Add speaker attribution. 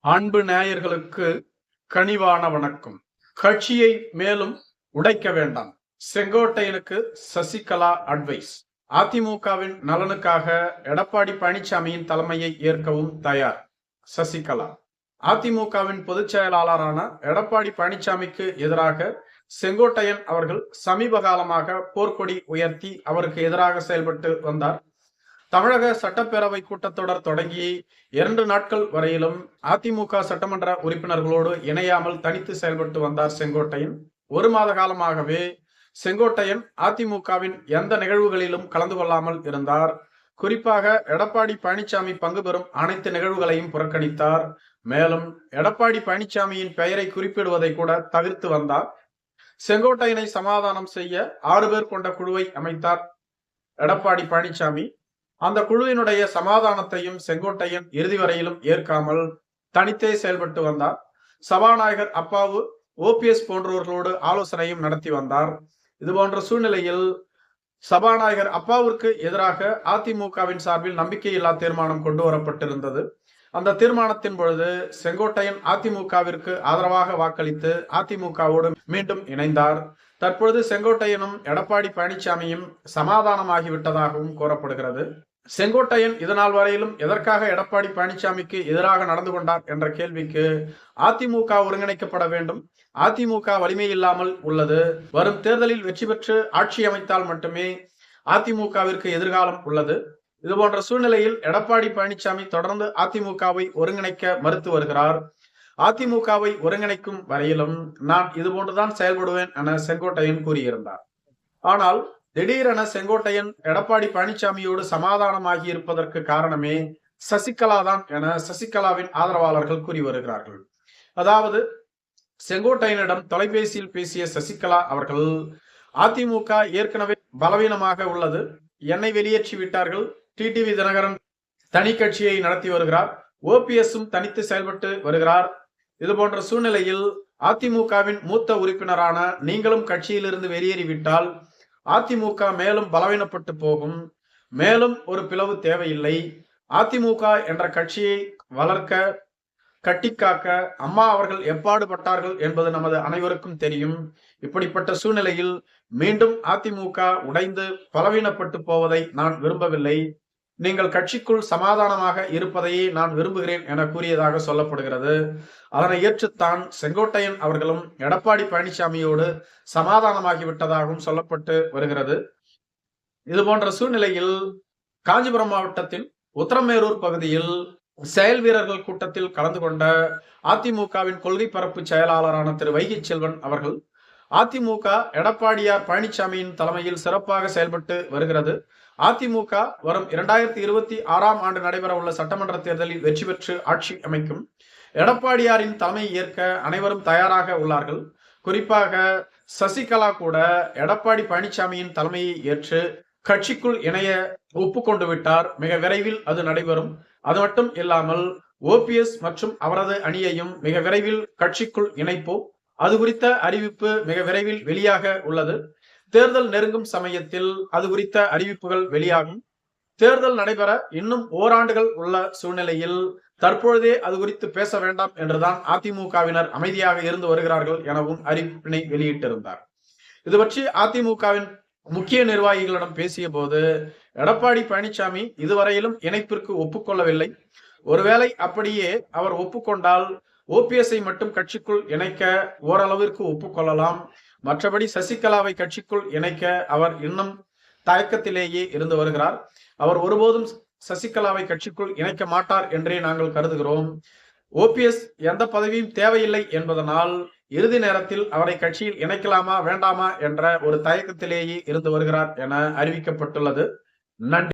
Speaker 1: அன்பு நேயர்களுக்கு கனிவான வணக்கம். கட்சியை மேலும் உடைக்க வேண்டாம். செங்கோட்டையனுக்கு சசிகலா அட்வைஸ் அதிமுகவின் நலனுக்காக எடப்பாடி பழனிசாமியின் தலைமையை ஏற்கவும் தயார். சசிகலா. அதிமுகவின் பொதுச் செயலாளரான எடப்பாடி பழனிசாமிக்கு எதிராக செங்கோட்டையன் அவர்கள் சமீப காலமாக போர்க்கொடி உயர்த்தி அவருக்கு எதிராக செயல்பட்டு வந்தார். தமிழக சட்டப்பேரவை கூட்டத்தொடர் தொடங்கி இரண்டு நாட்கள் வரையிலும் அதிமுக சட்டமன்ற உறுப்பினர்களோடு இணையாமல் தனித்து செயல்பட்டு வந்தார் செங்கோட்டையன். ஒரு மாத காலமாகவே செங்கோட்டையன் அதிமுகவின் எந்த நிகழ்வுகளிலும் கலந்து கொள்ளாமல் இருந்தார். குறிப்பாக எடப்பாடி பழனிசாமி பங்கு பெறும் அனைத்து நிகழ்வுகளையும் புறக்கணித்தார். மேலும் எடப்பாடி பழனிசாமியின் பெயரை குறிப்பிடுவதை கூட தவிர்த்து வந்தார். செங்கோட்டையனை சமாதானம் செய்ய ஆறு பேர் கொண்ட குழுவை அமைத்தார் எடப்பாடி பழனிசாமி. அந்த குழுவினுடைய சமாதானத்தையும் செங்கோட்டையன் இறுதி வரையிலும் ஏற்காமல் தனித்தே செயல்பட்டு வந்தார். சபாநாயகர் அப்பாவு ஓபிஎஸ் போன்றவர்களோடு ஆலோசனையும் நடத்தி வந்தார். இது போன்ற சூழ்நிலையில் சபாநாயகர் அப்பாவிற்கு எதிராக அதிமுகவின் சார்பில் நம்பிக்கையில்லா தீர்மானம் கொண்டு வரப்பட்டிருந்தது. அந்த தீர்மானத்தின் பொழுது செங்கோட்டையன் அதிமுகவிற்கு ஆதரவாக வாக்களித்து அதிமுகவோடு மீண்டும் இணைந்தார். தற்பொழுது செங்கோட்டையனும் எடப்பாடி பழனிசாமியும் சமாதானமாகிவிட்டதாகவும் கூறப்படுகிறது. செங்கோட்டையன் இதனால் வரையிலும் எதற்காக எடப்பாடி பழனிசாமிக்கு எதிராக நடந்து கொண்டார் என்ற கேள்விக்கு அதிமுக ஒருங்கிணைக்கப்பட வேண்டும். அதிமுக வலிமை இல்லாமல் உள்ளது. வரும் தேர்தலில் வெற்றி பெற்று ஆட்சி அமைத்தால் மட்டுமே அதிமுகவிற்கு எதிர்காலம் உள்ளது. இது போன்ற சூழ்நிலையில் எடப்பாடி பழனிசாமி தொடர்ந்து அதிமுகவை ஒருங்கிணைக்க மறுத்து வருகிறார். அதிமுகவை ஒருங்கிணைக்கும் வரையிலும் நான் இது போன்றுதான் செயல்படுவேன் என செங்கோட்டையன் கூறியிருந்தார். ஆனால் திடீரென செங்கோட்டையன் எடப்பாடி பழனிசாமியோடு சமாதானமாகி இருப்பதற்கு காரணமே சசிகலா தான் என சசிகலாவின் ஆதரவாளர்கள் கூறி வருகிறார்கள். அதாவது செங்கோட்டையனிடம் தொலைபேசியில் பேசிய சசிகலா அவர்கள் அதிமுக ஏற்கனவே பலவீனமாக உள்ளது. என்னை வெளியேற்றி விட்டார்கள். டிடிவி தினகரன் தனி கட்சியை நடத்தி வருகிறார். ஓபிஎஸும் தனித்து செயல்பட்டு வருகிறார். இது போன்ற சூழ்நிலையில் அதிமுகவின் மூத்த உறுப்பினரான நீங்களும் கட்சியிலிருந்து வெளியேறிவிட்டால் அதிமுக மேலும் பலவீனப்பட்டு போகும். மேலும் ஒரு பிளவு தேவையில்லை. அதிமுக என்ற கட்சியை வளர்க்க கட்டிக்காக்க அம்மா அவர்கள் எப்பாடுபட்டார்கள் என்பது நமது அனைவருக்கும் தெரியும். இப்படிப்பட்ட சூழ்நிலையில் மீண்டும் அதிமுக உடைந்து பலவீனப்பட்டு போவதை நான் விரும்பவில்லை. நீங்கள் கட்சிக்குள் சமாதானமாக இருப்பதையே நான் விரும்புகிறேன் என கூறியதாக சொல்லப்படுகிறது. அதனை ஏற்றுத்தான் செங்கோட்டையன் அவர்களும் எடப்பாடி பழனிசாமியோடு சமாதானமாகிவிட்டதாகவும் சொல்லப்பட்டு வருகிறது. இது போன்ற சூழ்நிலையில் காஞ்சிபுரம் மாவட்டத்தின் உத்தரமேரூர் பகுதியில் செயல் வீரர்கள் கூட்டத்தில் கலந்து கொண்ட அதிமுகவின் கொள்கை பரப்பு செயலாளரான திரு வைகை செல்வன் அவர்கள் அதிமுக எடப்பாடியார் பழனிசாமியின் தலைமையில் சிறப்பாக செயல்பட்டு வருகிறது. அதிமுக வரும் இரண்டாயிரத்தி இருபத்தி ஆறாம் ஆண்டு நடைபெற உள்ள சட்டமன்ற தேர்தலில் வெற்றி பெற்று ஆட்சி அமைக்கும். எடப்பாடியாரின் தலைமை ஏற்க அனைவரும் தயாராக உள்ளார்கள். குறிப்பாக சசிகலா கூட எடப்பாடி பழனிசாமியின் தலைமையை ஏற்று கட்சிக்குள் இணைய ஒப்புக்கொண்டு விட்டார். மிக விரைவில் அது நடைபெறும். அது மட்டும் இல்லாமல் ஓபிஎஸ் மற்றும் அவரது அணியையும் மிக விரைவில் கட்சிக்குள் இணைப்போம். அது குறித்த அறிவிப்பு மிக விரைவில் வெளியாக உள்ளது. தேர்தல் நெருங்கும் சமயத்தில் அது குறித்த அறிவிப்புகள் வெளியாகும். தேர்தல் நடைபெற இன்னும் ஓராண்டுகள் உள்ள சூழ்நிலையில் தற்பொழுதே அது குறித்து பேச வேண்டாம் என்றுதான் அதிமுகவினர் அமைதியாக இருந்து வருகிறார்கள் எனவும் அறிவிப்பினை வெளியிட்டிருந்தார். இது பற்றி அதிமுகவின் முக்கிய நிர்வாகிகளிடம் பேசிய போது எடப்பாடி பழனிசாமி இதுவரையிலும் இணைப்பிற்கு ஒப்புக்கொள்ளவில்லை. ஒருவேளை அப்படியே அவர் ஒப்புக்கொண்டால் ஓபிஎஸ்ஐ மட்டும் கட்சிக்குள் இணைக்க ஓரளவிற்கு ஒப்புக்கொள்ளலாம். மற்றபடி சசிகலாவை கட்சிக்குள் இணைக்க அவர் இன்னும் தயக்கத்திலேயே இருந்து வருகிறார். அவர் ஒருபோதும் சசிகலாவை கட்சிக்குள் இணைக்க மாட்டார் என்றே நாங்கள் கருதுகிறோம். ஓபிஎஸ் எந்த பதவியும் தேவையில்லை என்பதனால் இறுதி நேரத்தில் அவரை கட்சியில் இணைக்கலாமா வேண்டாமா என்ற ஒரு தயக்கத்திலேயே இருந்து வருகிறார் என அறிவிக்கப்பட்டுள்ளது. நன்றி.